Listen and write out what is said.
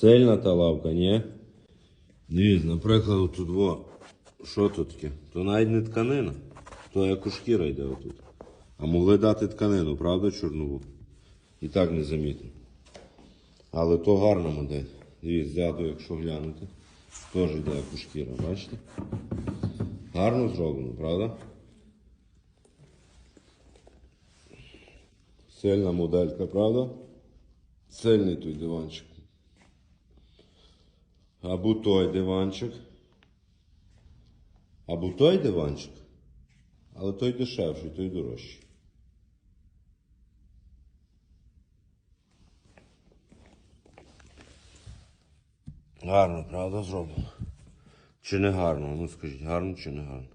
Сильна та лавка, ні? Дивіться, наприклад, тут во. Що тут таке? То навіть не тканина. То як шкіра йде отут. А могли дати тканину, правда, чорнову? І так незамітно. Але то гарна модель. Дивіться, ззаду, якщо глянути, теж йде як шкіра, бачите? Гарно зроблено, правда? Сильна моделька, правда? Сильний той диванчик. Або той диванчик. Або той диванчик. Але той дешевший, той дорожчий. Гарно, правда, зроблено? Чи не гарно? Ну скажіть, гарно чи не гарно?